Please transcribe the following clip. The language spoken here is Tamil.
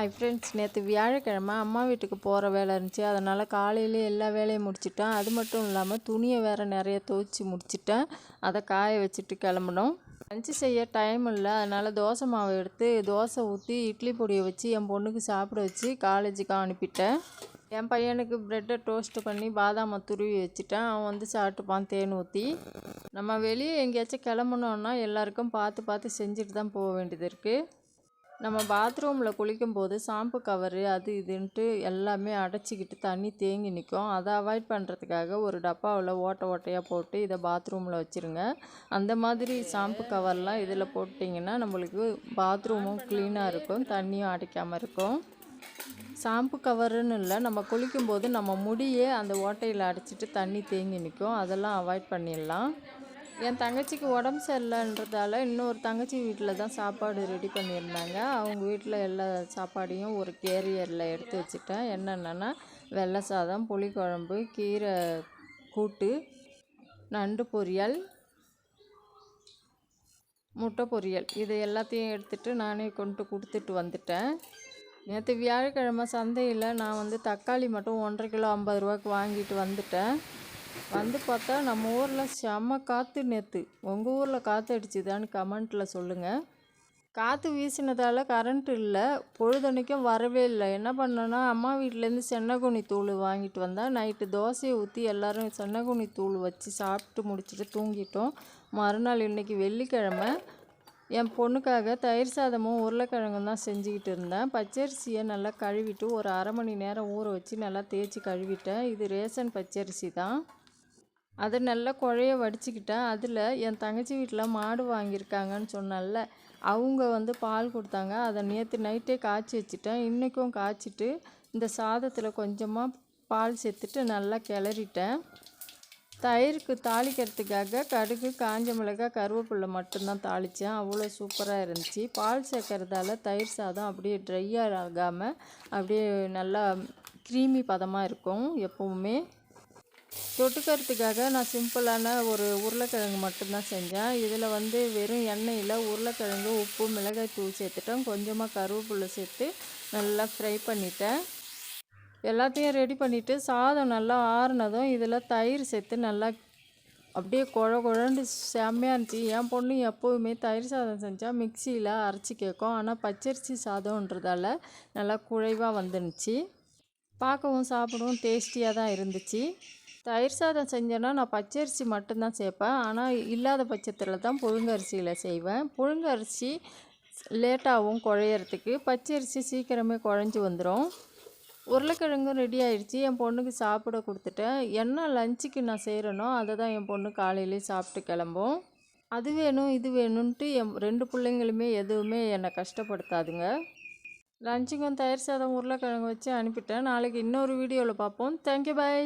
ஹாய் ஃப்ரெண்ட்ஸ் நேற்று வியாழக்கிழமை அம்மா வீட்டுக்கு போகிற வேலை இருந்துச்சு. அதனால் காலையிலே எல்லா வேலையும் முடிச்சிட்டேன். அது மட்டும் இல்லாமல் துணியை வேறு நிறைய துவைச்சி முடிச்சிட்டேன். அதை காய வச்சுட்டு கிளம்பணும் லஞ்சு செய்ய டைம் இல்லை. அதனால் தோசை மாவு எடுத்து தோசை ஊற்றி இட்லி பொடியை வச்சு என் பொண்ணுக்கு சாப்பிட வச்சு காலேஜுக்கு அனுப்பிட்டேன். என் பையனுக்கு ப்ரெட்டை டோஸ்ட்டு பண்ணி பாதாமை துருவி வச்சுட்டேன். அவன் வந்து சாப்பிட்டுப்பான் தேன் ஊற்றி நம்ம வெளியே எங்கேயாச்சும் கிளம்புனோன்னா எல்லாருக்கும் பார்த்து பார்த்து செஞ்சுட்டு தான் போக வேண்டியது இருக்குது நம்ம பாத்ரூமில் குளிக்கும்போது ஷாம்பு கவரு அது இதுன்ட்டு எல்லாமே அடைச்சிக்கிட்டு தண்ணி தேங்கி நிற்கும் அதை அவாய்ட் பண்ணுறதுக்காக ஒரு டப்பாவில் ஓட்டை ஓட்டையாக போட்டு இதை பாத்ரூமில் வச்சுருங்க. அந்த மாதிரி ஷாம்பு கவர்லாம் இதில் போட்டிங்கன்னா நம்மளுக்கு பாத்ரூமும் க்ளீனாக இருக்கும் தண்ணியும் அடைக்காமல் இருக்கும். ஷாம்பு கவருன்னு இல்லை நம்ம குளிக்கும்போது நம்ம முடியே அந்த ஓட்டையில் அடைச்சிட்டு தண்ணி தேங்கி நிற்கும் அதெல்லாம் அவாய்ட் பண்ணிடலாம். என் தங்கச்சிக்கு உடம்பு சரியில்லைன்றதால இன்னொரு தங்கச்சி வீட்டில் தான் சாப்பாடு ரெடி பண்ணியிருந்தாங்க. அவங்க வீட்டில் எல்லா சாப்பாடையும் ஒரு கேரியரில் எடுத்து வச்சுட்டேன். என்னென்னா வெள்ளை சாதம் புளிக்குழம்பு கீரை கூட்டு நண்டு பொரியல் முட்டை பொரியல். இது எல்லாத்தையும் எடுத்துகிட்டு நானே கொண்டு கொடுத்துட்டு வந்துட்டேன். நேற்று வியாழக்கிழமை சந்தையில் நான் வந்து தக்காளி மட்டும் ஒன்றரை கிலோ ஐம்பது ரூபாய்க்கு வாங்கிட்டு வந்துட்டேன். வந்து பார்த்தா நம்ம ஊரில் செம்ம காற்று நேற்று உங்கள் ஊரில் காற்று அடிச்சுதான்னு கமெண்ட்டில் சொல்லுங்கள் காற்று வீசினதால் கரண்ட் இல்லை. பொழுதனைக்கும் வரவே இல்லை. என்ன பண்ணேன்னா அம்மா வீட்டிலேருந்து சென்னகுனி தூள் வாங்கிட்டு வந்தால் நைட்டு தோசையை ஊற்றி எல்லோரும் சென்னகுனி தூள் வச்சு சாப்பிட்டு முடிச்சுட்டு தூங்கிட்டோம். மறுநாள் இன்றைக்கி வெள்ளிக்கிழமை. என் பொண்ணுக்காக தயிர் சாதமும் உருளைக்கிழங்கும் தான் செஞ்சுக்கிட்டு இருந்தேன். பச்சரிசியை நல்லா கழுவிட்டு ஒரு அரை மணி நேரம் ஊற வச்சு நல்லா தேய்ச்சி கழுவிட்டேன். இது ரேஷன் பச்சரிசி தான். அதை நல்லா குழைய வடிச்சுக்கிட்டேன் அதில் என் தங்கச்சி வீட்டில் மாடு வாங்கியிருக்காங்கன்னு சொன்னல அவங்க வந்து பால் கொடுத்தாங்க. அதை நேற்று நைட்டே காய்ச்சி வச்சுட்டேன். இன்றைக்கும் காய்ச்சிட்டு இந்த சாதத்தில் கொஞ்சமாக பால் சேர்த்துட்டு நல்லா கிளறிட்டேன். தயிருக்கு தாளிக்கிறதுக்காக கடுகு காஞ்ச மிளகாய் கருவேப்பில்லை மட்டும்தான் தாளித்தேன் அவ்வளோ சூப்பராக இருந்துச்சு. பால் சேர்க்கறதால தயிர் சாதம் அப்படியே ட்ரையாக ஆகாமல் அப்படியே நல்லா க்ரீமி பதமாக இருக்கும் எப்போவுமே. தொட்டுக்கிறதுக்காக நான் சிம்பிளான ஒரு உருளைக்கிழங்கு மட்டும்தான் செஞ்சேன். இதில் வந்து வெறும் எண்ணெயில் உருளைக்கிழங்கு உப்பு மிளகாய் தூள் சேர்த்துட்டேன். கொஞ்சமாக கருவேப்பிலை சேர்த்து நல்லா ஃப்ரை பண்ணிட்டேன். எல்லாத்தையும் ரெடி பண்ணிவிட்டு சாதம் நல்லா ஆறுனதும் இதில் தயிர் சேர்த்து நல்லா அப்படியே குழ குழண்டு செம்மையாக இருந்துச்சு. என் பொண்ணு எப்போவுமே தயிர் சாதம் செஞ்சால் மிக்சியில் அரைச்சி கேட்கும். ஆனால் பச்சரிசி சாதம்ன்றதால நல்லா குழைவாக வந்துருந்துச்சு. பார்க்கவும் சாப்பிடவும் டேஸ்டியாக தான் இருந்துச்சு. தயிர் சாதம் செஞ்சேன்னா நான் பச்சரிசி மட்டும்தான் சேர்ப்பேன். ஆனால் இல்லாத பட்சத்தில் தான் புழுங்கரிசியில் செய்வேன். புழுங்கரிசி லேட்டாகவும் குழையிறதுக்கு பச்சரிசி சீக்கிரமே குழஞ்சி வந்துடும் உருளைக்கிழங்கும் ரெடி ஆயிடுச்சு. என் பொண்ணுக்கு சாப்பிட கொடுத்துட்டேன். என்ன லஞ்சுக்கு நான் செய்கிறேனோ அதை தான் என் பொண்ணு காலையிலே சாப்பிட்டு கிளம்பும். அது வேணும் இது வேணும்ன்ட்டு என் ரெண்டு பிள்ளைங்களுமே எதுவுமே என்னை கஷ்டப்படுத்தாதுங்க. லஞ்சுக்கும் தயிர் சாதம் உருளைக்கிழங்கு வச்சு அனுப்பிட்டேன். நாளைக்கு இன்னொரு வீடியோவில் பார்ப்போம். Thank you bye